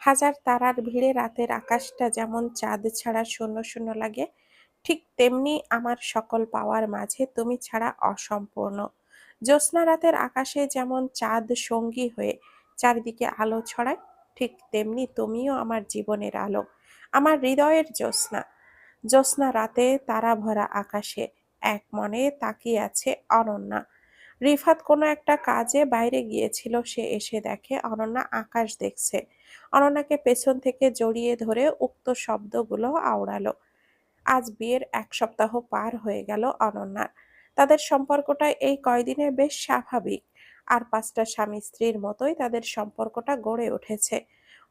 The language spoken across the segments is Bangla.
হাজার তারার ভিড়ে রাতের আকাশটা যেমন চাঁদ ছাড়া শূন্য শূন্য লাগে, ঠিক তেমনি আমার সকল পাওয়ার মাঝে তুমি ছাড়া অসম্পূর্ণ। জ্যোৎস্না রাতের আকাশে যেমন চাঁদ সঙ্গী হয়ে চারিদিকে আলো ছড়ায়, ঠিক তেমনি তুমিও আমার জীবনের আলো, আমার হৃদয়ের জ্যোৎস্না। জ্যোৎস্না রাতে তারা ভরা আকাশে, এক মনে তাকিয়ে আছে অনন্যা। রিফাত কোনো একটা কাজে বাইরে গিয়েছিল, সে এসে দেখে অনন্যা আকাশ দেখছে। অনন্যাকে পেছন থেকে জড়িয়ে ধরে উক্ত শব্দগুলো আওড়ালো। আজ বিয়ের এক সপ্তাহ পার হয়ে গেল অনন্যার। তাদের সম্পর্কটা এই কয়দিনে বেশ স্বাভাবিক। আর পাঁচটা স্বামী স্ত্রীর মতোই তাদের সম্পর্কটা গড়ে উঠেছে।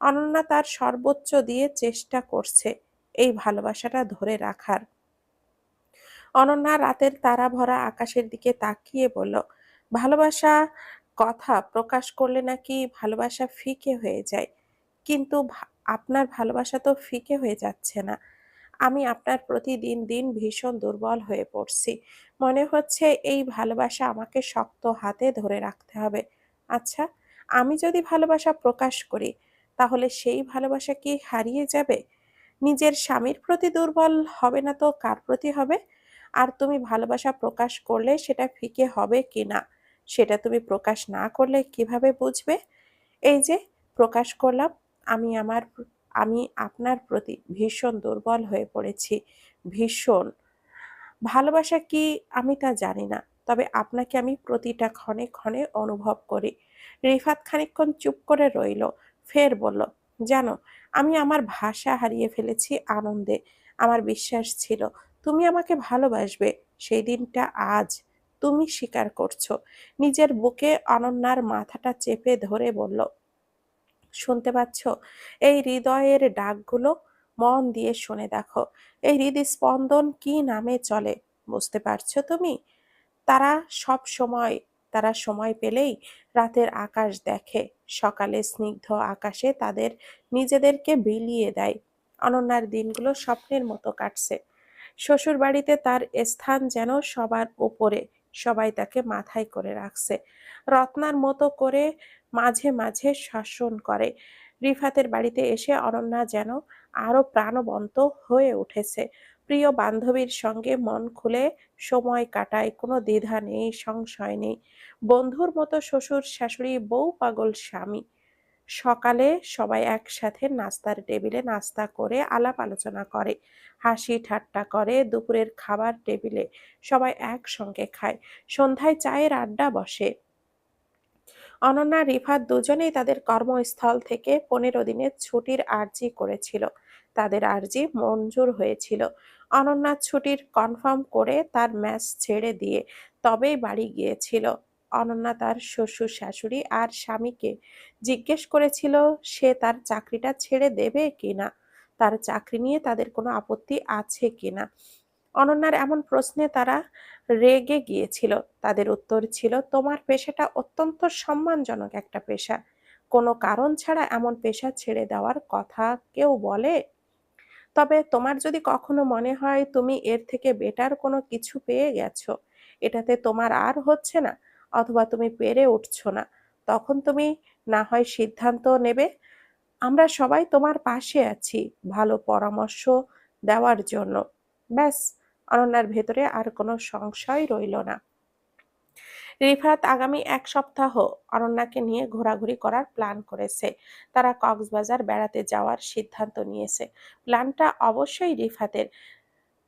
অনন্যা তার সর্বোচ্চ দিয়ে চেষ্টা করছে এই ভালোবাসাটা ধরে রাখার। অনন্যা রাতের তারা ভরা আকাশের দিকে তাকিয়ে বলল, ভালোবাসা কথা প্রকাশ করলে নাকি ভালোবাসা ফিকে হয়ে যায়? কিন্তু আপনার ভালোবাসা তো ফিকে হয়ে যাচ্ছে না। আমি আপনার প্রতি দিন দিন ভীষণ দুর্বল হয়ে পড়ছি। মনে হচ্ছে এই ভালোবাসা আমাকে শক্ত হাতে ধরে রাখতে হবে। আচ্ছা আমি যদি ভালোবাসা প্রকাশ করি, তাহলে সেই ভালোবাসা কি হারিয়ে যাবে? নিজের স্বামীর প্রতি দুর্বল হবে না তো কার প্রতি হবে? আর তুমি ভালোবাসা প্রকাশ করলে সেটা ফিকে হবে কি না? সেটা তুমি প্রকাশ না করলে কীভাবে বুঝবে? এই যে, প্রকাশ করলাম আমি আমার আমি আপনার প্রতি ভীষণ দুর্বল হয়ে পড়েছি, ভীষণ। ভালোবাসা কি আমি তা জানি না, তবে আপনাকে আমি প্রতিটা ক্ষণে ক্ষণে অনুভব করি। রিফাত খানিকক্ষণ চুপ করে রইল, ফের বলল, জানো, আমি আমার ভাষা হারিয়ে ফেলেছি আনন্দে। আমার বিশ্বাস ছিল, তুমি আমাকে ভালোবাসবে। সেই দিনটা আজ তুমি স্বীকার করছ। নিজের বুকে অনন্যার মাথাটা চেপে ধরে বলল শুনতে পাচ্ছ? এই হৃদয়ের ডাকগুলো মন দিয়ে শুনে দেখো। এই হৃদস্পন্দন কি নামে চলে? বুঝতে পারছ তুমি? তারা সব সময়, তারা সময় পেলেই রাতের আকাশ দেখে। সকালে স্নিগ্ধ আকাশে তাদের নিজেদেরকে বিলিয়ে দেয়। অনন্যার দিনগুলো স্বপ্নের মতো কাটছে। শ্বশুর বাড়িতে তার স্থান যেন সবার উপরে, সবাই তাকে মাথায় করে রাখছে। রত্নার মতো করে মাঝে মাঝে শাসন করে। রিফাতের বাড়িতে এসে অনন্যা যেন আরও প্রাণবন্ত হয়ে উঠেছে। প্রিয় বান্ধবীর সঙ্গে মন খুলে সময় কাটায়, কোনো দ্বিধা নেই, সংশয় নেই। বন্ধুর মতো শ্বশুর, শাশুড়ি, বউ, পাগল, স্বামী। সকালে সবাই একসাথে নাস্তার টেবিলে নাস্তা করে আলাপ আলোচনা করে, হাসি ঠাট্টা করে, দুপুরের খাবার টেবিলে সবাই একসঙ্গে খায়। সন্ধ্যায় চায়ের আড্ডা বসে। অনন্যা রিফাত দুজনেই তাদের কর্মস্থল থেকে পনেরো দিনের ছুটির আর্জি করেছিল। তাদের আর্জি মঞ্জুর হয়েছিল। অনন্যা ছুটির কনফার্ম করে তার ম্যাচ ছেড়ে দিয়ে তবেই বাড়ি গিয়েছিল। অনন্যা তার শ্বশুর, শাশুড়ি আর স্বামীকে জিজ্ঞেস করেছিল, সে তার চাকরিটা ছেড়ে দেবে কিনা? তার চাকরি নিয়ে তাদের কোনো আপত্তি আছে কিনা? অনন্যার এমন প্রশ্নে তারা রেগে গিয়েছিল। তাদের উত্তর ছিল, তোমার পেশাটা অত্যন্ত সম্মানজনক একটা পেশা। কোনো কারণ ছাড়া এমন পেশা ছেড়ে দেওয়ার কথা কেউ বলে? তবে তোমার যদি কখনো মনে হয় তুমি এর থেকে বেটার কোনো কিছু পেয়ে গেছো, এটাতে তোমার আর হচ্ছে না, অথবা তুমি পেরে উঠছো না। তখন তুমি না হয় সিদ্ধান্ত নেবে। আমরা সবাই তোমার পাশে আছি, ভালো পরামর্শ দেওয়ার জন্য। ব্যাস। অনন্যার ভেতরে আর কোনো সংশয় রইল না। রিফাত আগামী এক সপ্তাহ অনন্যাকে নিয়ে ঘোরাঘুরি করার প্ল্যান করেছে। তারা কক্সবাজার বেড়াতে যাওয়ার সিদ্ধান্ত নিয়েছে। প্ল্যানটা অবশ্যই রিফাতের।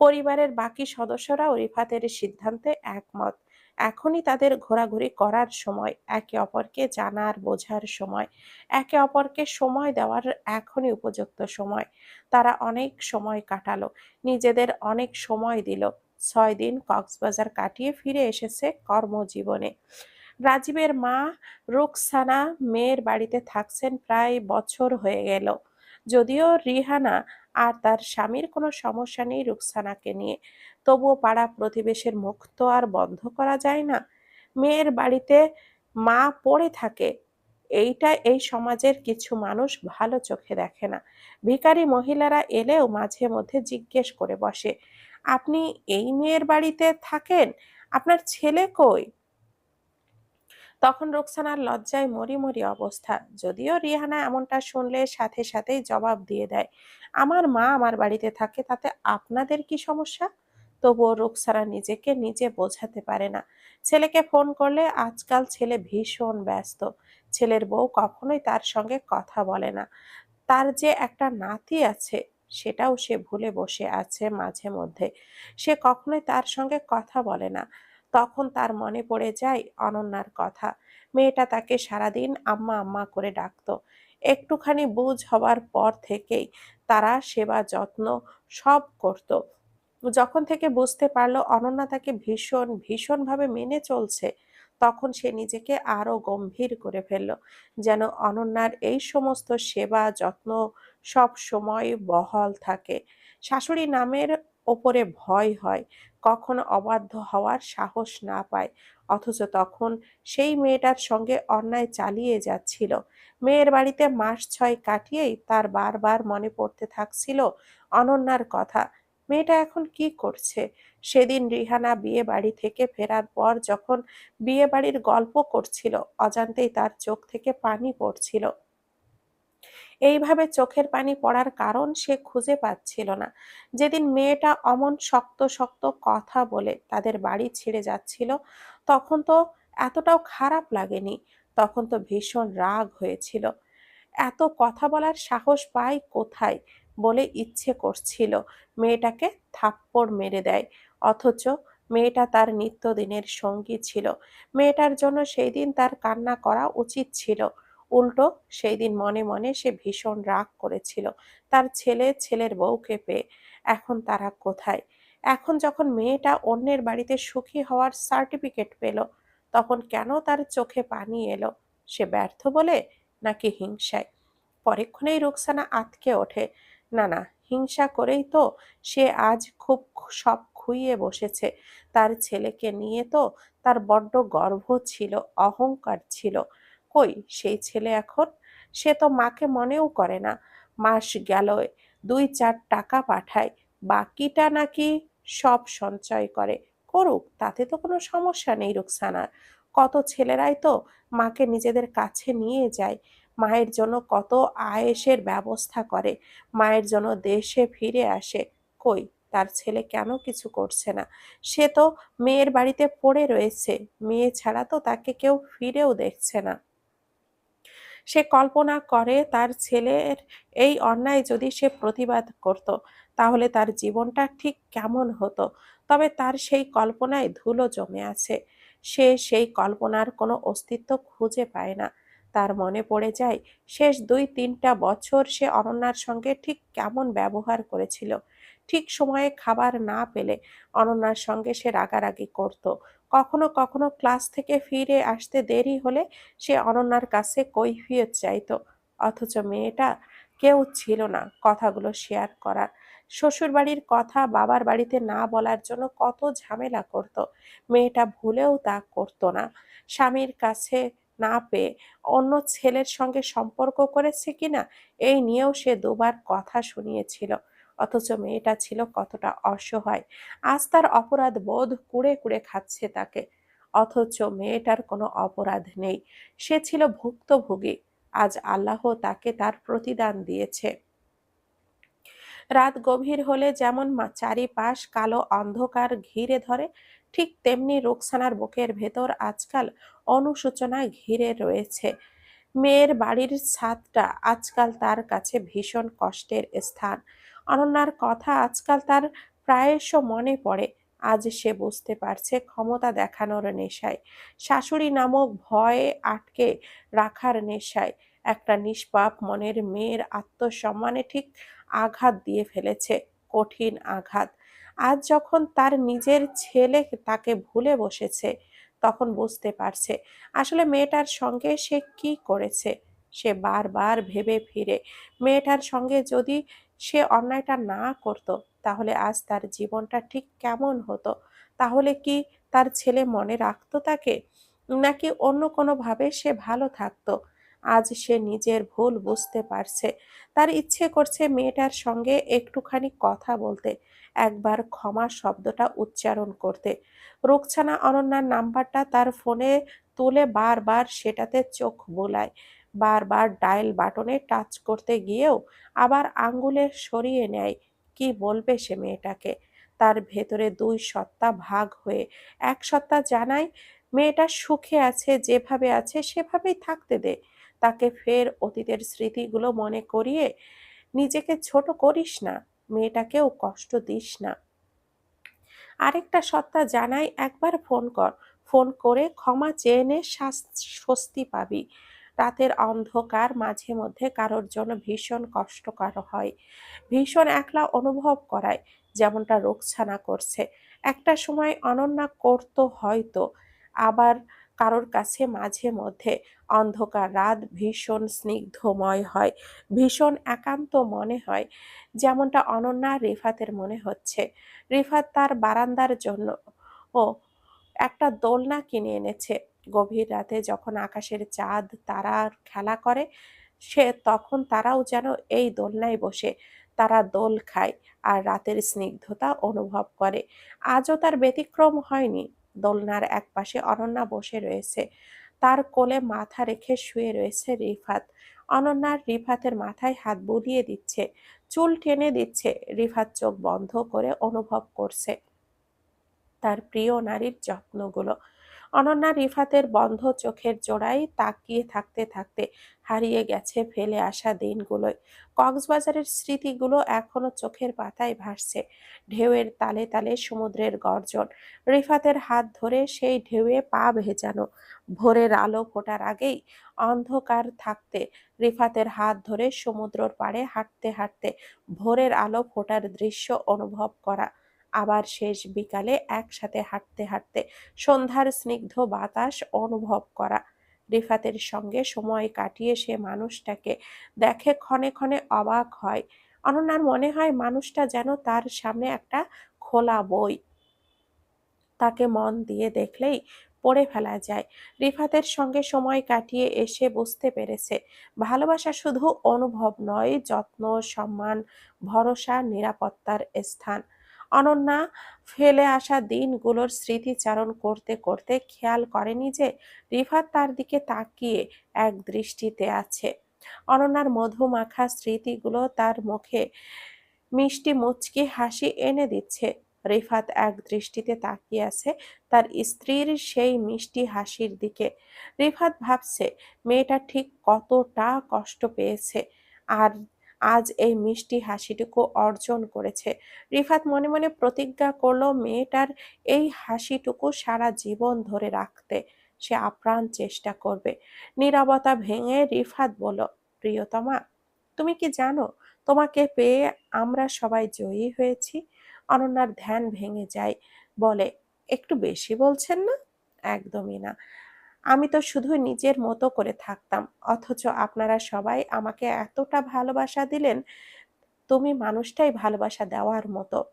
পরিবারের বাকি সদস্যরাও রিফাতের সিদ্ধান্তে একমত। এখনই তাদের ঘোরাঘুরি করার সময়, একে অপরকে জানার, বোঝার সময়, একে অপরকে সময় দেওয়ার এখনই উপযুক্ত সময়। তারা অনেক সময় কাটালো, নিজেদের অনেক সময় দিল। ছয় দিন কক্সবাজার কাটিয়ে ফিরে এসেছে কর্মজীবনে। রাজীবের মা রুকসানা মেয়ের বাড়িতে থাকছেন প্রায় বছর হয়ে গেল। যদিও রিহানা আর তার স্বামীর কোনো সমস্যা নেই রুকসানাকে নিয়ে। তবুও পাড়া প্রতিবেশের মুখ তো আর বন্ধ করা যায় না। মেয়ের বাড়িতে মা পড়ে থাকে। এইটা এই সমাজের কিছু মানুষ ভালো চোখে দেখে না। ভিখারি মহিলারা এলেও মাঝে মধ্যে জিজ্ঞেস করে বসে, আপনি এই মেয়ের বাড়িতে থাকেন? আপনার ছেলে কই? তখন রোকসানার লজ্জায় মরি মরি অবস্থা। যদিও রিহানা এমনটা শুনলে সাথে সাথেই জবাব দিয়ে দেয়, আমার মা আমার বাড়িতে থাকে, তাতে আপনাদের কি সমস্যা? তবুও রোকসানা নিজেকে নিজে বোঝাতে পারে না। ছেলেকে ফোন করলে আজকাল ছেলে ভীষণ ব্যস্ত। ছেলের বউ কখনোই তার সঙ্গে কথা বলে না। তার যে একটা নাতি আছে, সেটাও সে ভুলে বসে আছে মাঝে মধ্যে। সে কখনোই তার সঙ্গে কথা বলে না। তখন তার মনে পড়ে যায় অনন্যার কথা। মেয়েটা তাকে সারাদিন আম্মা আম্মা করে ডাকতো। একটুখানি বুঝ হবার পর থেকেই তারা সেবা যত্ন সব করত। যখন থেকে বুঝতে পারল অনন্যা তাকে ভীষণ, ভীষণভাবে মেনে চলছে, তখন সে নিজেকে আরও গম্ভীর করে ফেলল, যেন অনন্যার এই সমস্ত সেবা, যত্ন সব সময় বহাল থাকে। শাশুড়ি নামের ওপরে ভয় হয়, কখন অবাধ্য হওয়ার সাহস না পায়, অথচ তখন সেই মেয়েটার সঙ্গে অন্যায় চালিয়ে যাচ্ছিল। মেয়ের বাড়িতে মাস ছয় কাটিয়েই তার বারবার মনে পড়তে থাকছিল অনন্যার কথা মেয়েটা এখন কি করছে? সেদিন রিহানা বিয়ে বাড়ি থেকে ফেরার পর যখন বিয়ে বাড়ির গল্প করছিল, অজান্তেই তার চোখ থেকে পানি পড়ছিল। এইভাবে চোখের পানি পড়ার কারণ সে খুঁজে পাচ্ছিল না। যেদিন মেয়েটা অমন শক্ত শক্ত কথা বলে তাদের বাড়ি ছেড়ে যাচ্ছিল, তখন তো এতটাও খারাপ লাগেনি, তখন তো ভীষণ রাগ হয়েছিল। এত কথা বলার সাহস পাই কোথায়? বলে ইচ্ছে করছিল। মেয়েটাকে থাপ্পড় মেরে দেয়। অথচ মেয়েটা তার নিত্যদিনের সঙ্গী ছিল। মেয়েটার জন্য সেই দিন তার কান্না করা উচিত ছিল। উল্টো সেই দিন মনে মনে সে ভীষণ রাগ করেছিল। তার ছেলে ছেলের বউকে পেয়ে। এখন তারা কোথায়? এখন যখন মেয়েটা অন্যের বাড়িতে সুখী হওয়ার সার্টিফিকেট পেল, তখন কেন তার চোখে পানি এলো? সে ব্যর্থ বলে নাকি হিংসায়? পরেক্ষণেই রুকসানা আতকে ওঠে। না না, হিংসা করেই তো সে আজ খুব সব খুইয়ে বসেছে। তার ছেলেকে নিয়ে তো তার বড্ড গর্ব ছিল, অহংকার ছিল। কই সেই ছেলে এখন? সে তো মাকে মনেও করে না। মাস গেল, দুই চার টাকা পাঠায়, বাকিটা নাকি সব সঞ্চয় করে। করুক, তাতে তো কোনো সমস্যা নেই রুকসানার। কত ছেলেরাই তো মাকে নিজেদের কাছে নিয়ে যায়। মায়ের জন্য কত আয়েসের ব্যবস্থা করে, মায়ের জন্য দেশে ফিরে আসে, কই? তার ছেলে কেন কিছু করছে না? সে তো মেয়ের বাড়িতে পড়ে রয়েছে, মেয়ে ছাড়া তো তাকে কেউ ফিরেও দেখছে না। সে কল্পনা করে তার ছেলের এই অন্যায় যদি সে প্রতিবাদ করত, তাহলে তার জীবনটা ঠিক কেমন হতো? তবে তার সেই কল্পনায় ধুলো জমে আছে। সে সেই কল্পনার কোনো অস্তিত্ব খুঁজে পায় না। তার মনে পড়ে যায়, শেষ দুই তিনটা বছর সে অনন্যার সঙ্গে ঠিক কেমন ব্যবহার করেছিল। ঠিক সময়ে খাবার না পেলে অনন্যার সঙ্গে সে রাগারাগি করত। কখনো কখনো ক্লাস থেকে ফিরে আসতে দেরি হলে সে অনন্যার কাছে কৈফিয়ত চাইতো। অথচ মেয়েটা কেউ ছিল না কথাগুলো শেয়ার করার। শ্বশুর বাড়ির কথা বাবার বাড়িতে না বলার জন্য কত ঝামেলা করত। মেয়েটা ভুলেও তা করতো না। স্বামীর কাছে না পেয়ে অন্য ছেলের সঙ্গে সম্পর্ক করেছে কিনা, এই নিয়েও সে দুবার কথা শুনিয়েছিল। অথচ মেয়েটা ছিল কতটা অসহায়। আজ তার অপরাধ বোধ কুড়ে কুড়ে খাচ্ছে তাকে। অথচ মেয়েটার কোনো অপরাধ নেই। সে ছিল ভুক্তভোগী। আজ আল্লাহ তাকে তার প্রতিদান দিয়েছে। রাত গভীর হলে যেমন চারিপাশ কালো অন্ধকার ঘিরে ধরে, ঠিক তেমনি রোকসানার বুকের ভেতর আজকাল অনুশোচনায় ঘিরে রয়েছে। মেয়ের বাড়ির ছাদটা আজকাল তার কাছে ভীষণ কষ্টের স্থান। অনন্যার কথা আজকাল তার প্রায়শ মনে পড়ে। আজ সে বুঝতে পারছে ক্ষমতা দেখানোর নেশায়। শাশুড়ি নামক ভয়ে আটকে রাখার নেশায় একটা নিষ্পাপ মনের মেয়ের আত্মসম্মানে ঠিক আঘাত দিয়ে ফেলেছে, কঠিন আঘাত। আজ যখন তার নিজের ছেলে তাকে ভুলে বসেছে তখন বুঝতে পারছে আসলে মেয়েটার সঙ্গে সে কি করেছে। সে বারবার ভেবে ফিরে। মেয়েটার সঙ্গে যদি সে অন্যায়টা না করত, তাহলে আজ তার জীবনটা ঠিক কেমন হতো? তাহলে কি তার ছেলে মনে রাখতো তাকে? নাকি অন্য কোনোভাবে সে ভালো থাকতো? আজ সে নিজের ভুল বুঝতে পারছে। তার ইচ্ছে করছে মেয়েটার সঙ্গে একটুখানি কথা বলতে, একবার ক্ষমা শব্দটা উচ্চারণ করতে। রুকছানা অনন্যার নাম্বারটা তার ফোনে তুলে বারবার সেটাতে চোখ বোলায়। বারবার ডায়াল বাটনে টাচ করতে গিয়েও আবার আঙ্গুলে সরিয়ে নেয়, কি বলবে সে মেয়েটাকে? তার ভেতরে দুই সত্তা ভাগ হয়ে এক সত্তা জানায়, মেয়েটা সুখে আছে, যেভাবে আছে সেভাবেই থাকতে দে। তাকে ফের অতীতের স্মৃতিগুলো মনে করিয়ে, নিজেকে ছোট করিস না, মেয়েটাকেও কষ্ট দিস না। আরেকটা সত্তা জানাই, একবার ফোন কর। ফোন করে ক্ষমা চেয়ে নে স্বস্তি পাবি। রাতের অন্ধকার মাঝে মধ্যে কারোর জন্য ভীষণ কষ্টকর হয়। ভীষণ একলা অনুভব করায়, যেমনটা রোগছানা করছে। একটা সময় অনন্যা করতো হয়তো, আবার কারোর কাছে মাঝে মধ্যে অন্ধকার রাত ভীষণ স্নিগ্ধময় হয়, ভীষণ একান্ত মনে হয়, যেমনটা অনন্যা রিফাতের মনে হচ্ছে। রিফাত তার বারান্দার জন্য ও একটা দোলনা কিনে এনেছে। গভীর রাতে যখন আকাশের চাঁদ তারার খেলা করে, সে তখন তারাও যেন এই দোলনায় বসে, তারা দোল খায় আর রাতের স্নিগ্ধতা অনুভব করে। আজও তার ব্যতিক্রম হয়নি। দোলনার এক পাশে অনন্যা বসে রয়েছে। তার কোলে মাথা রেখে শুয়ে রয়েছে রিফাত। অনন্যার রিফাতের মাথায় হাত বুলিয়ে দিচ্ছে, চুল টেনে দিচ্ছে। রিফাত চোখ বন্ধ করে অনুভব করছে। তার প্রিয় নারীর যত্নগুলো অনন্যা রিফাতের বন্ধ চোখের জোড়ায় তাকিয়ে থাকতে থাকতে হারিয়ে গেছে ফেলে আসা দিনগুলোয়। কক্সবাজারের স্মৃতিগুলো এখনও চোখের পাতায় ভাসছে। ঢেউয়ের তালে তালে সমুদ্রের গর্জন। রিফাতের হাত ধরে সেই ঢেউয়ে পা ভেজানো। ভোরের আলো ফোটার আগেই অন্ধকার থাকতে রিফাতের হাত ধরে সমুদ্রর পাড়ে হাঁটতে হাঁটতে ভোরের আলো ফোটার দৃশ্য অনুভব করা। আবার শেষ বিকালে একসাথে হাঁটতে হাঁটতে সন্ধ্যার স্নিগ্ধ বাতাস অনুভব করা। রিফাতের সঙ্গে সময় কাটিয়ে সে মানুষটাকে দেখে ক্ষণে ক্ষণে অবাক হয়। অনন্যার মনে হয় মানুষটা যেন তার সামনে একটা খোলা বই। তাকে মন দিয়ে দেখলেই পড়ে ফেলা যায়। রিফাতের সঙ্গে সময় কাটিয়ে এসে বুঝতে পেরেছে, ভালোবাসা শুধু অনুভব নয়, যত্ন, সম্মান, ভরসা, নিরাপত্তার স্থান। অনন্যা ফেলে আসা দিনগুলোর স্মৃতিচারণ করতে করতে খেয়াল করেনি যে রিফাত তার দিকে তাকিয়ে এক দৃষ্টিতে আছে। অনন্যার মধুমাখা স্মৃতিগুলো তার মুখে মিষ্টি মুচকি হাসি এনে দিচ্ছে। রিফাত এক দৃষ্টিতে তাকিয়ে আছে তার স্ত্রীর সেই মিষ্টি হাসির দিকে। রিফাত ভাবছে, মেয়েটা ঠিক কতটা কষ্ট পেয়েছে। আর আজ এই মিষ্টি হাসিটুকু অর্জন করেছে। রিফাত মনে মনে প্রতিজ্ঞা করল, মেয়েটার এই হাসিটুকু সারা জীবন ধরে রাখতে সে আপ্রাণ চেষ্টা করবে। নীরবতা ভেঙে রিফাত বলল, প্রিয়তমা, তুমি কি জানো, তোমাকে পেয়ে আমরা সবাই জয়ী হয়েছি? অনন্যার ধ্যান ভেঙে যায়, বলে, একটু বেশি বলছেন না? একদমই না। আমি তো শুধু নিজের মতো করে থাকতাম। অথচ আপনারা সবাই আমাকে এতটা ভালোবাসা দিলেন, তুমি মানুষটাই ভালোবাসা দেওয়ার মতো।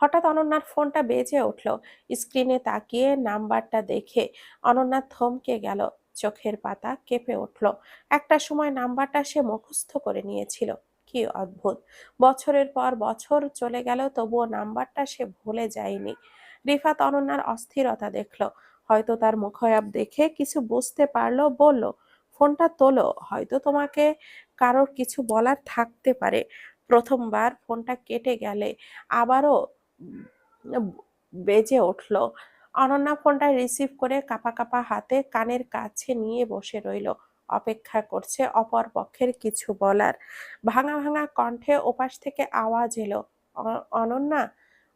হঠাৎ অনন্যার ফোনটা বেজে উঠল। স্ক্রিনে তাকিয়ে নাম্বারটা দেখে অনন্যা থমকে গেল। চোখের পাতা কেঁপে উঠল। একটা সময় নাম্বারটা সে মুখস্থ করে নিয়েছিল। কি অদ্ভুত। বছরের পর বছর চলে গেল, তবুও নাম্বারটা সে ভুলে যায়নি। রিফাত অনন্যার অস্থিরতা দেখল। হয়তো তার মুখায়াব দেখে কিছু বুঝতে পারল, বলল, ফোনটা তোলো, হয়তো তোমাকে কারোর কিছু বলার থাকতে পারে। প্রথমবার ফোনটা কেটে গেলে আবারও বেজে উঠল। অনন্যা ফোনটা রিসিভ করে কাপা কাপা হাতে কানের কাছে নিয়ে বসে রইল। অপেক্ষা করছে অপর পক্ষের কিছু বলার। ভাঙা ভাঙা কণ্ঠে ওপাশ থেকে আওয়াজ এলো, "অ- অনন্যা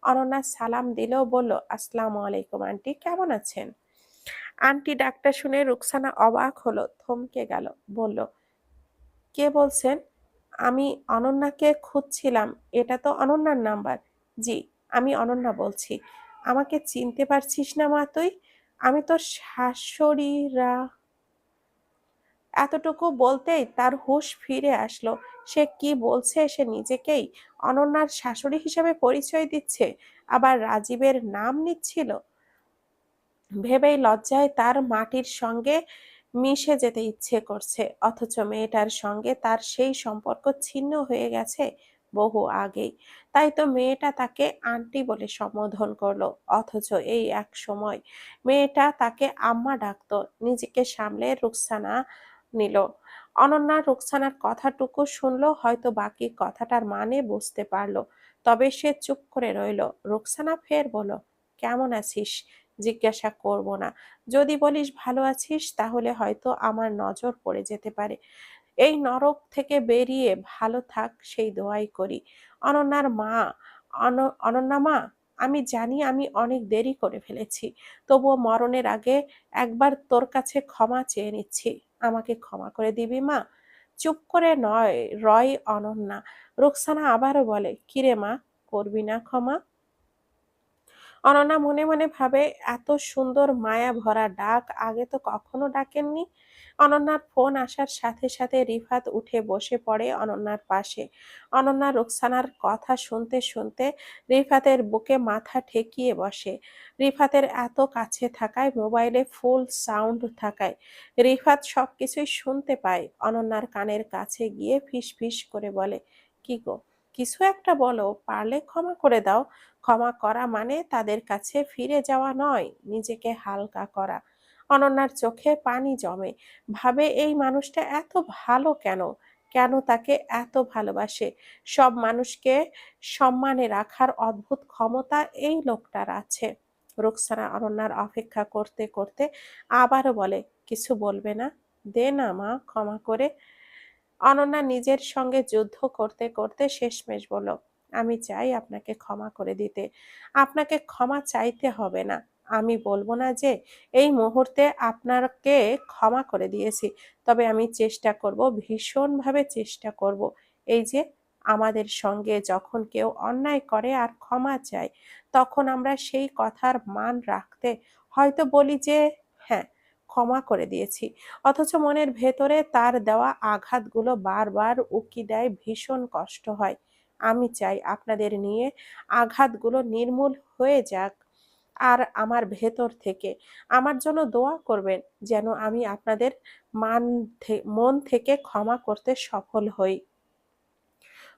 অনন্যা সালাম দিল, বলল, আসসালামু আলাইকুম, আন্টি, কেমন আছেন? আন্টি ডাকটা শুনে রুকসানা অবাক হলো, থমকে গেল, বলল, কে বলছেন? আমি অনন্যাকে খুঁজছিলাম, এটা তো অনন্যার নাম্বার। জি, আমি অনন্যা বলছি, আমাকে চিনতে পারছিস না মা তুই? আমি তোর শাশুড়িরা এতটুকু বলতেই তার হুশ ফিরে আসলো। সে কি বলছে সে নিজেকেই? অনন্যার শাশুড়ি হিসেবে পরিচয় দিচ্ছে, আবার রাজীবের নাম নিচ্ছিল? ভেবেই লজ্জায় তার মাটির সঙ্গে মিশে যেতে ইচ্ছে করছে, অথচ মেয়েটার সঙ্গে তার সেই সম্পর্ক ছিন্ন হয়ে গেছে বহু আগেই। তাই তো মেয়েটা তাকে আন্টি বলে সম্বোধন করল, অথচ এই এক সময় মেয়েটা তাকে আম্মা ডাকতো, নিজেকে সামলে রুকসানা নিল। অনন্যা রুকসানার কথাটুকু শুনলো, হয়তো বাকি কথাটার মানে বুঝতে পারল। তবে সে চুপ করে রইল। রুকসানা ফের বলল, কেমন আছিস? জিজ্ঞাসা করব না। যদি বলিস ভালো আছিস, তাহলে হয়তো আমার নজর পড়ে যেতে পারে। এই নরক থেকে বেরিয়ে ভালো থাক, সেই দোয়াই করি। অনন্যার মা, অন- অনন্যা মা? আমি জানি আমি অনেক দেরি করে ফেলেছি। তবুও মরণের আগে একবার তোর কাছে ক্ষমা চেয়ে নিচ্ছি। আমাকে ক্ষমা করে দিবি, মা? চুপ করে নয়, রয় অনন্যা। রুকসানা আবারও বলে, কিরে মা, করবি না ক্ষমা? অনন্যা মনে মনে ভাবে, এত সুন্দর মায়া ভরা ডাক, আগে তো কখনো ডাকেননি? অনন্যার ফোন আসার সাথে সাথে রিফাত উঠে বসে পড়ে অনন্যার পাশে। অনন্যা রুকসানার কথা শুনতে শুনতে রিফাতের বুকে মাথা ঠেকিয়ে বসে। রিফাতের এত কাছে থাকায়, মোবাইলে ফুল সাউন্ড থাকায়। রিফাত সব কিছুই শুনতে পায়। অনন্যার কানের কাছে গিয়ে ফিস ফিস করে বলে, কি গো, কিছু একটা বলো, পারলে ক্ষমা করে দাও। ক্ষমা করা মানে তাদের কাছে ফিরে যাওয়া নয়, নিজেকে হালকা করা। অনন্যার চোখে পানি জমে। ভাবে এই মানুষটা এত ভালো কেন? কেন তাকে এত ভালোবাসে? সব মানুষকে সম্মানে রাখার অদ্ভুত ক্ষমতা এই লোকটার আছে। রুকসানা অনন্যার অপেক্ষা করতে করতে আবারও বলে, কিছু বলবে না? দে না মা, ক্ষমা করে। অনন্যা নিজের সঙ্গে যুদ্ধ করতে করতে শেষমেশ বলল, আমি চাই আপনাকে ক্ষমা করে দিতে। আপনাকে ক্ষমা চাইতে হবে না। আমি বলব না যে এই মুহূর্তে আপনাকে ক্ষমা করে দিয়েছি। তবে আমি চেষ্টা করব, ভীষণভাবে চেষ্টা করব এই যে আমাদের সঙ্গে যখন কেউ অন্যায় করে আর ক্ষমা চায়, তখন আমরা সেই কথার মান রাখতে হয়তো বলি যে হ্যাঁ ক্ষমা করে দিয়েছি। অথচ মনের ভেতরে তার দেওয়া আঘাতগুলো বারবার উকি দেয়, ভীষণ কষ্ট হয়। আমি চাই আপনাদের নিয়ে আঘাতগুলো নির্মূল হয়ে যাক। আর আমার ভেতর থেকে। আমার জন্য দোয়া করবেন যেন আমি আপনাদের মান মন থেকে ক্ষমা করতে সফল হই।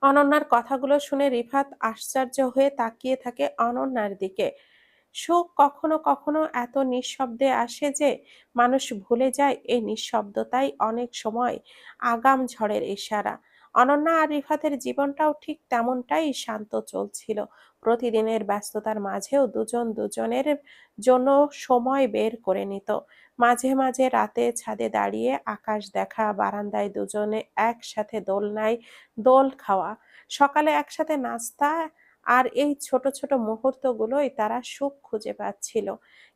অনন্যার কথাগুলো শুনে রিফাত আশ্চর্য হয়ে তাকিয়ে থাকে অনন্যার দিকে। সুখ কখনো কখনো এত নিঃশব্দে আসে যে মানুষ ভুলে যায় এই নিঃশব্দতাই অনেক সময় আগাম ঝড়ের ইশারা। অনন্যা আর রিফাতের জীবনটাও ঠিক তেমনটাই শান্ত চলছিল। প্রতিদিনের ব্যস্ততার মাঝেও দুজন দুজনের জন্য সময় বের করে নিত। মাঝে মাঝে রাতে ছাদে দাঁড়িয়ে আকাশ দেখা, বারান্দায় দুজনে একসাথে দোলনায় দোল খাওয়া, সকালে একসাথে নাস্তা আর এই ছোট ছোট মুহূর্তগুলোই তারা সুখ খুঁজে পাচ্ছিল।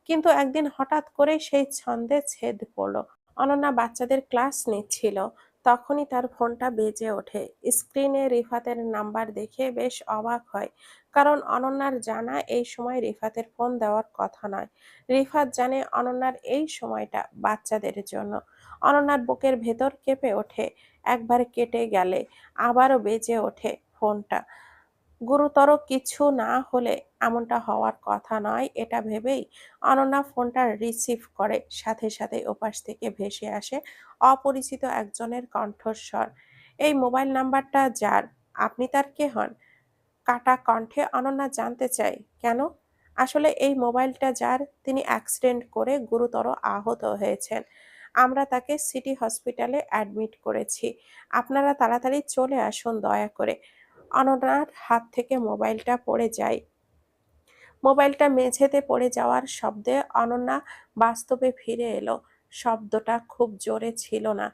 কিন্তু একদিন হঠাৎ করে সেই ছন্দে ছেদ পড়ল। অনন্যা বাচ্চাদের ক্লাস নিচ্ছিল। তখনই তার ফোনটা বেজে ওঠে। স্ক্রিনে রিফাতের নাম্বার দেখে বেশ অবাক হয়, কারণ অনন্যার জানা এই সময় রিফাতের ফোন দেওয়ার কথা নয়। রিফাত জানে অনন্যার এই সময়টা বাচ্চাদের জন্য। অনন্যার বুকের ভেতর কেঁপে ওঠে, একবার কেটে গেলে আবারও বেজে ওঠে ফোনটা। গুরুতর কিছু না হলে এমনটা হওয়ার কথা নয়, এটা ভেবেই অনন্যা ফোনটা রিসিভ করে। সাথে সাথে ওপাশ থেকে ভেসে আসে অপরিচিত একজনের কণ্ঠস্বর। এই মোবাইল নাম্বারটা যার? আপনি তার কে হন? কাটা কণ্ঠে অনন্যা জানতে চাই কেন? আসলে এই মোবাইলটা যার? তিনি অ্যাক্সিডেন্ট করে গুরুতর আহত হয়েছেন। আমরা তাকে সিটি হসপিটালে অ্যাডমিট করেছি। আপনারা তাড়াতাড়ি চলে আসুন দয়া করে। অনন্যার হাত থেকে মোবাইলটা পড়ে যায়। মোবাইলটা মেঝেতে পড়ে যাওয়ার শব্দে অনন্যা বাস্তবে ফিরে এলো। শব্দটা খুব জোরে ছিল না,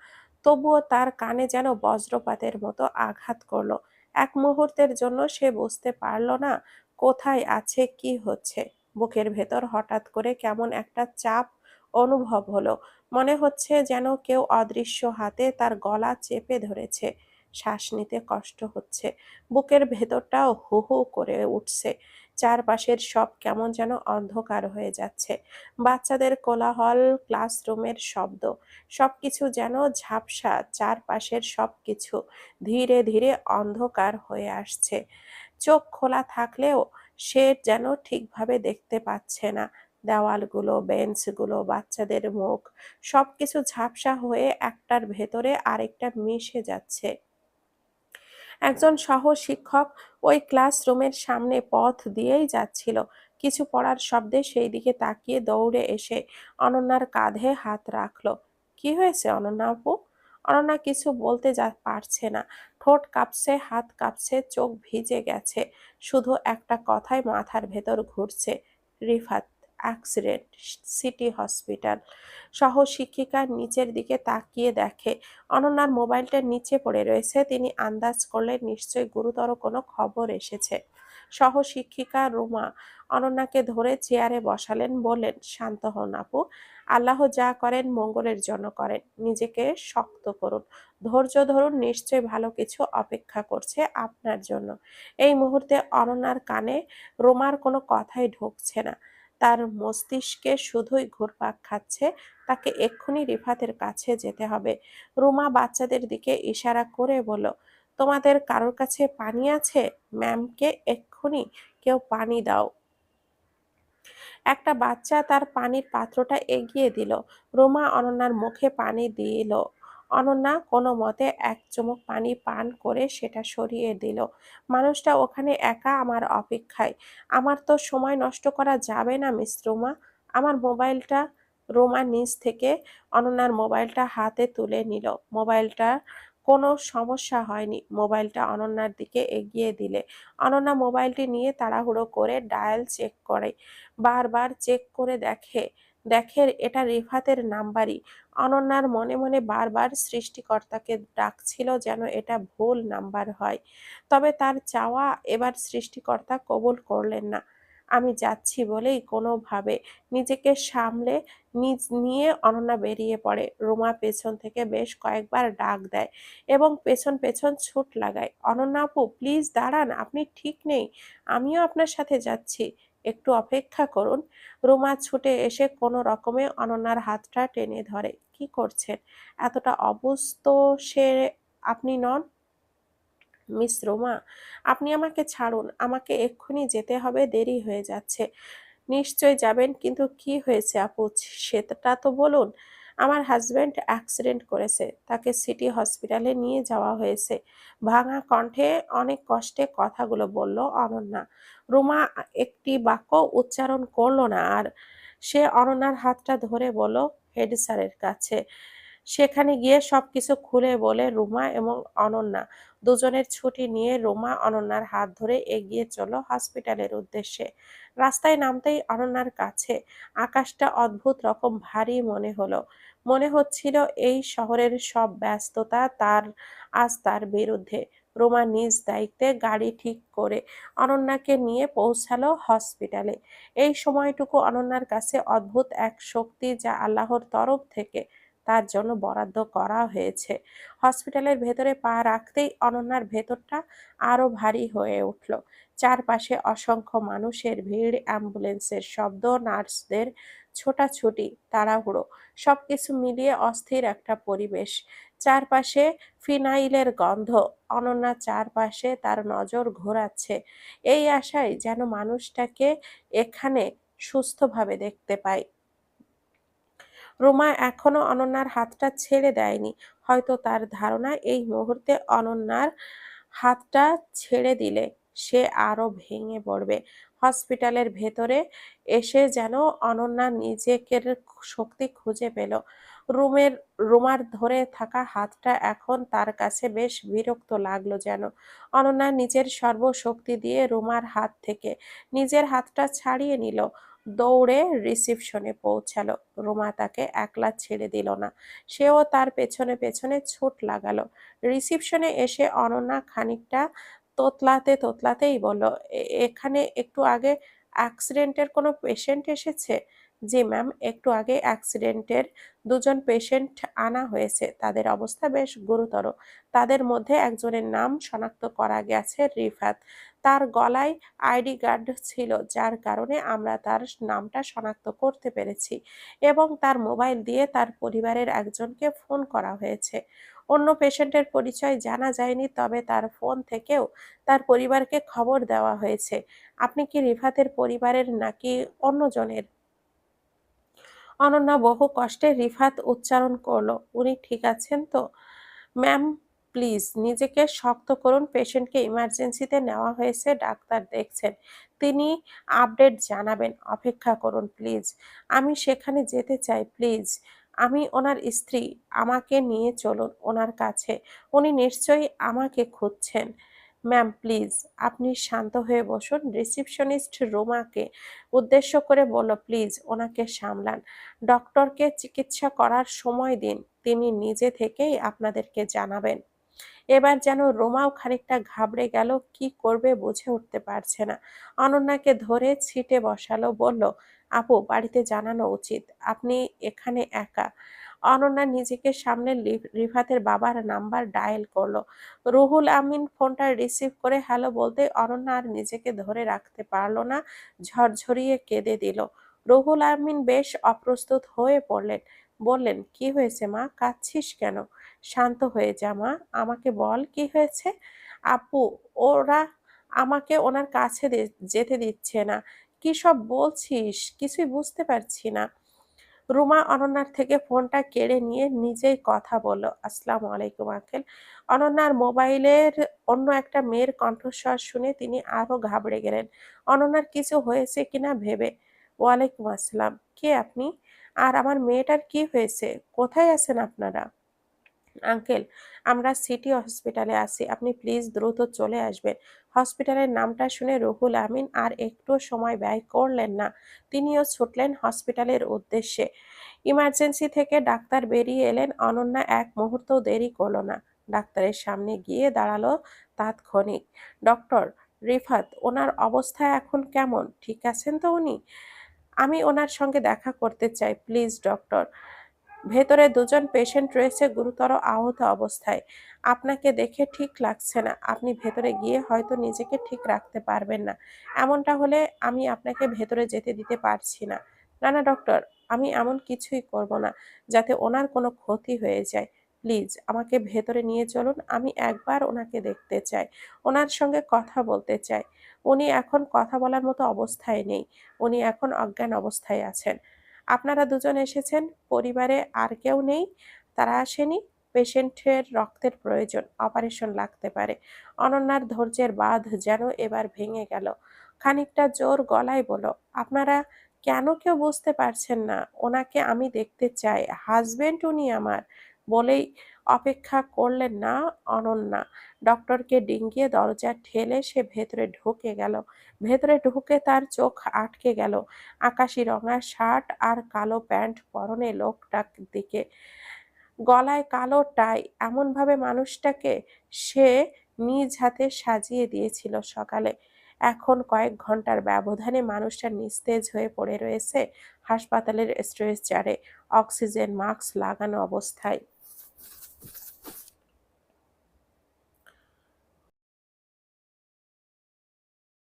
তবুও তার কানে যেন বজ্রপাতের মতো আঘাত করল। এক মুহূর্তের জন্য সে বুঝতে পারল না, কোথায় আছে, কি হচ্ছে। বুকের ভেতর হঠাৎ করে কেমন একটা চাপ অনুভব হলো। মনে হচ্ছে যেন কেউ অদৃশ্য হাতে তার গলা চেপে ধরেছে। শ্বাস নিতে কষ্ট হচ্ছে। বুকের ভেতরটাও হু হু করে উঠছে। চারপাশের সব কেমন যেন অন্ধকার হয়ে যাচ্ছে। বাচ্চাদের কোলাহল, ক্লাসরুমের শব্দ, সবকিছু যেন ঝাপসা, চারপাশের সবকিছু ধীরে ধীরে অন্ধকার হয়ে আসছে। চোখ খোলা থাকলেও সে যেন ঠিকভাবে দেখতে পাচ্ছে না। দেওয়ালগুলো, বেঞ্চগুলো, বাচ্চাদের মুখ, সবকিছু ঝাপসা হয়ে একটার ভেতরে আরেকটা মিশে যাচ্ছে। একজন সহ শিক্ষক ওই ক্লাসরুমের সামনে পথ দিয়েই যাচ্ছিল। কিছু পড়ার শব্দে সেই দিকে তাকিয়ে দৌড়ে এসে অনন্যার কাঁধে হাত রাখল। কি হয়েছে অনন্যা আপু? অনন্যা কিছু বলতে যা পারছে না। ঠোঁট কাঁপছে, হাত কাঁপছে, চোখ ভিজে গেছে। শুধু একটা কথাই মাথার ভেতর ঘুরছে, রিফাত অ্যাক্সিডেন্ট সিটি হসপিটাল সহ শিক্ষিকার নিচের দিকে তাকিয়ে দেখে। অনন্যার মোবাইলটা নিচে পড়ে রয়েছে, তিনি আন্দাজ করলে নিশ্চয়ই গুরুতর কোনো খবর এসেছে। সহ শিক্ষিকা রুমা অনন্যাকে ধরে চেয়ারে বসালেন, বললেন, শান্ত হন আপু, আল্লাহ যা করেন মঙ্গলের জন্য করেন, নিজেকে শক্ত করুন। ধৈর্য ধরুন, নিশ্চয়ই ভালো কিছু অপেক্ষা করছে আপনার জন্য। এই মুহূর্তে অনন্যার কানে রোমার কোনো কথাই ঢুকছে না। তার মস্তিষ্কে শুধুই ঘুরপাক খাচ্ছে, তাকে এক্ষুনি রিফাতের কাছে যেতে হবে। রুমা বাচ্চাদের দিকে ইশারা করে বলল, তোমাদের কারোর কাছে পানি আছে? ম্যামকে এক্ষুনি কেউ পানি দাও। একটা বাচ্চা তার পানির পাত্রটা এগিয়ে দিল। রোমা অনন্যার মুখে পানি দিল। অনন্যা কোনো মতে এক চুমুক পানি পান করে সেটা সরিয়ে দিল। মানুষটা ওখানে একা আমার অপেক্ষায়। আমার তো সময় নষ্ট করা যাবে না, মিস রোমা। আমার মোবাইলটা রোমা নিচ থেকে অনন্যার মোবাইলটা হাতে তুলে নিল। মোবাইলটা কোনো সমস্যা হয়নি। মোবাইলটা অনন্যার দিকে এগিয়ে দিলে। অনন্যা মোবাইলটি নিয়ে তাড়াহুড়ো করে ডায়াল চেক করে। বারবার চেক করে দেখে দেখে এটা রিফাতের নাম্বারই। অনন্যার মনে মনে বারবার সৃষ্টিকর্তাকে ডাকছিল যেন এটা ভুল নাম্বার হয়। তবে তার চাওয়া এবার সৃষ্টিকর্তা কবুল করলেন না। আমি যাচ্ছি বলেই কোনোভাবে নিজেকে সামলে নিজ নিয়ে অনন্যা বেরিয়ে পড়ে। রোমা পেছন থেকে বেশ কয়েকবার ডাক দেয় এবং পেছন পেছন ছুট লাগায়। অনন্যা আপু, প্লিজ দাঁড়ান, আপনি ঠিক নেই। আমিও আপনার সাথে যাচ্ছি। একটু অপেক্ষা করুন। রুমা ছুটে এসে কোনো রকমে অনন্যার হাতটা টেনে ধরে, কি করছেন? এতটা অবস্থ সে আপনি নন? মিস রোমা, আপনি আমাকে ছাড়ুন, আমাকে এক্ষুনি যেতে হবে, দেরি হয়ে যাচ্ছে। নিশ্চয় যাবেন, কিন্তু কি হয়েছে আপু? সেটা তো বলুন। আমার হাজব্যান্ড অ্যাক্সিডেন্ট করেছে। তাকে সিটি হসপিটালে নিয়ে যাওয়া হয়েছে। ভাঙা কণ্ঠে অনেক কষ্টে কথাগুলো বলল অনন্যা। রুমা একটি বাক্য উচ্চারণ করল না আর সে অনন্যার হাতটা ধরে বলল, হেড স্যারের কাছে। সেখানে গিয়ে সব কিছু খুলে বলে রুমা এবং অনন্যা। দুজনের ছুটি নিয়ে রোমা অনন্যার হাত ধরে এগিয়ে চলো হসপিটালের উদ্দেশ্যে। রাস্তায় নামতেই অনন্যার কাছে আকাশটা অদ্ভুত রকম ভারী মনে হলো। মনে হচ্ছিল এই শহরের সব ব্যস্ততা তার আজ তার বিরুদ্ধে। রোমা নিজ দায়িত্বে গাড়ি ঠিক করে অনন্যাকে নিয়ে পৌঁছালো হসপিটালে। এই সময়টুকু অনন্যার কাছে অদ্ভুত এক শক্তি যা আল্লাহর তরফ থেকে তার জন্য বরাদ্দ করা হয়েছে। হসপিটালের ভেতরে পা রাখতেই অনন্যার ভেতরটা আরও ভারী হয়ে উঠল। চারপাশে অসংখ্য মানুষের ভিড়, অ্যাম্বুলেন্সের শব্দ, নার্সদের ছোটাছুটি, তাড়াহুড়ো, সবকিছু মিলিয়ে অস্থির একটা পরিবেশ। চারপাশে ফিনাইলের গন্ধ, অনন্যা চারপাশে তার নজর ঘোরাচ্ছে। এই আশায় যেন মানুষটাকে এখানে সুস্থভাবে দেখতে পায়। রোমা এখনও অনন্যার হাতটা ছেড়ে দেয়নি। হয়তো তার ধারণা এই মুহূর্তে অনন্যার হাতটা ছেড়ে দিলে সে আরও ভেঙে পড়বে। হসপিটালের ভেতরে এসে যেন অনন্যা নিজেকে শক্তি খুঁজে পেল। রুমের, রুমার ধরে থাকা হাতটা এখন তার কাছে বেশ বিরক্ত লাগল যেন। অনন্যা নিজের সর্বশক্তি দিয়ে রুমার হাত থেকে নিজের হাতটা ছাড়িয়ে নিল। দৌড়ে রিসিপশনে পৌঁছালো। রুমা তাকে একলা ছেড়ে দিল না। সেও তার পেছনে পেছনে ছুট লাগালো। রিসিপশনে এসে অনন্যা খানিকটা তোতলাতে তোতলাতেই বলল এখানে একটু আগে অ্যাক্সিডেন্টের কোনো পেশেন্ট এসেছে? জি ম্যাম একটু আগে অ্যাক্সিডেন্টের দুজন পেশেন্ট আনা হয়েছে। তাদের অবস্থা বেশ গুরুতর। তাদের মধ্যে একজনের নাম শনাক্ত করা গেছে রিফাত। তার গলায় আইডি কার্ড ছিল, যার কারণে আমরা তার নামটা শনাক্ত করতে পেরেছি এবং তার মোবাইল দিয়ে তার পরিবারের একজনকে ফোন করা হয়েছে। অন্য পেশেন্টের পরিচয় জানা যায়নি, তবে তার ফোন থেকেও তার পরিবারকে খবর দেওয়া হয়েছে। আপনি কি রিফাতের পরিবারের নাকি অন্যজনের? অনন্যা বহু কষ্টে রিফাত উচ্চারণ করল, উনি ঠিক আছেন তো? ম্যাম প্লিজ নিজেকে শক্ত করুন। পেশেন্টকে ইমার্জেন্সিতে নেওয়া হয়েছে, ডাক্তার দেখছেন। তিনি আপডেট জানাবেন, অপেক্ষা করুন প্লিজ। আমি সেখানে যেতে চাই, প্লিজ। আমি ওনার স্ত্রী, আমাকে নিয়ে চলুন ওনার কাছে। উনি নিশ্চয়ই আমাকে খুঁজছেন। ম্যাম, প্লিজ, আপনি শান্ত হয়ে বসুন। রিসিপশনিস্ট রোমাকে উদ্দেশ্য করে বলল, প্লিজ, ওনাকে সামলান। ডক্টরকে চিকিৎসা করার সময় দিন। তিনি নিজে থেকেই আপনাদেরকে জানাবেন। এবার যেন রোমাও খানিকটা ঘাবড়ে গেল, কি করবে বুঝে উঠতে পারছে না। অনন্যাকে ধরে ছিটে বসালো, বলল, আপু, বাড়িতে জানানো উচিত, আপনি এখানে একা। অনন্যা নিজেকে সামনে রিফাতের বাবার নাম্বার ডায়াল করল। রুহুল আমিন ফোনটা রিসিভ করে হ্যালো বলতে অনন্যা আর নিজেকে ধরে রাখতে পারল না, ঝরঝরিয়ে কেঁদে দিল। রুহুল আমিন বেশ অপ্রস্তুত হয়ে পড়লেন, বললেন, কি হয়েছে মা, কাঁদছিস কেন? শান্ত হয়ে যা, মা। আমাকে বল, কি হয়েছে? আপু, ওরা আমাকে ওনার কাছে যেতে দিচ্ছে না। কি সব বলছিস? কিছুই বুঝতে পারছি না। রুমা অনন্যার থেকে ফোনটা কেড়ে নিয়ে নিজেই কথা বলল, আসসালামু আলাইকুম, আঙ্কেল। অনন্যার মোবাইলের অন্য একটা মেয়ের কণ্ঠস্বর শুনে তিনি আরও ঘাবড়ে গেলেন। অনন্যার কিছু হয়েছে কিনা ভেবে, ওয়ালাইকুম আসসালাম। কে আপনি? আর আমার মেয়েটার কি হয়েছে? কোথায় আছেন আপনারা? আঙ্কেল, আমরা সিটি হসপিটালে আছি। আপনি প্লিজ দ্রুত চলে আসবেন। হসপিটালের নামটা শুনে রুহুল আমিন আর একটু সময় ব্যয় করলেন না। তিনিও ছুটলেন হসপিটালের উদ্দেশ্যে। ইমার্জেন্সি থেকে ডাক্তার বেরিয়ে এলেন। অনন্যা এক মুহূর্তও দেরি করল না। ডাক্তারের সামনে গিয়ে দাঁড়াল তাৎক্ষণিক। ডক্টর, রিফাত, ওনার অবস্থা এখন কেমন? ঠিক আছেন তো উনি? আমি ওনার সঙ্গে দেখা করতে চাই, প্লিজ, ডক্টর। ভেতরে দুজন পেশেন্ট রয়েছে গুরুতর আহত অবস্থায়। আপনাকে দেখে ঠিক লাগছে না। আপনি ভেতরে গিয়ে হয়তো নিজেকে ঠিক রাখতে পারবেন না। এমনটা হলে আমি আপনাকে ভেতরে যেতে দিতে পারছি না। না না ডক্টর আমি এমন কিছুই করব না যাতে ওনার কোনো ক্ষতি হয়ে যায়। প্লিজ, আমাকে ভেতরে নিয়ে চলুন। আমি একবার ওনাকে দেখতে চাই। ওনার সঙ্গে কথা বলতে চাই। উনি এখন কথা বলার মতো অবস্থায় নেই। উনি এখন অজ্ঞান অবস্থায় আছেন। আপনারা দুজন এসেছেন, পরিবারে আর কেউ নেই, তারা আসেনি। পেশেন্টের রক্তের প্রয়োজন, অপারেশন লাগতে পারে। অনন্যার ধৈর্যের বাঁধ যেন এবার ভেঙে গেল। খানিকটা জোর গলায় বলো আপনারা কেন কেউ বুঝতে পারছেন না? ওনাকে আমি দেখতে চাই। হাজবেন্ড উনি আমার। বলেই অপেক্ষা করলেন না অনন্যা। ডক্টরকে ডিঙ্গিয়ে দরজা ঠেলে সে ভেতরে ঢুকে গেল। ভেতরে ঢুকে তার চোখ আটকে গেল। আকাশি রঙা শার্ট আর কালো প্যান্ট পরনে লোকটার দিকে। গলায় কালো টাই। এমনভাবে মানুষটাকে সে নিজ হাতে সাজিয়ে দিয়েছিল সকালে। এখন কয়েক ঘণ্টার ব্যবধানে মানুষটা নিস্তেজ হয়ে পড়ে রয়েছে হাসপাতালের স্ট্রেচারে। অক্সিজেন, মাস্ক লাগানো অবস্থায়।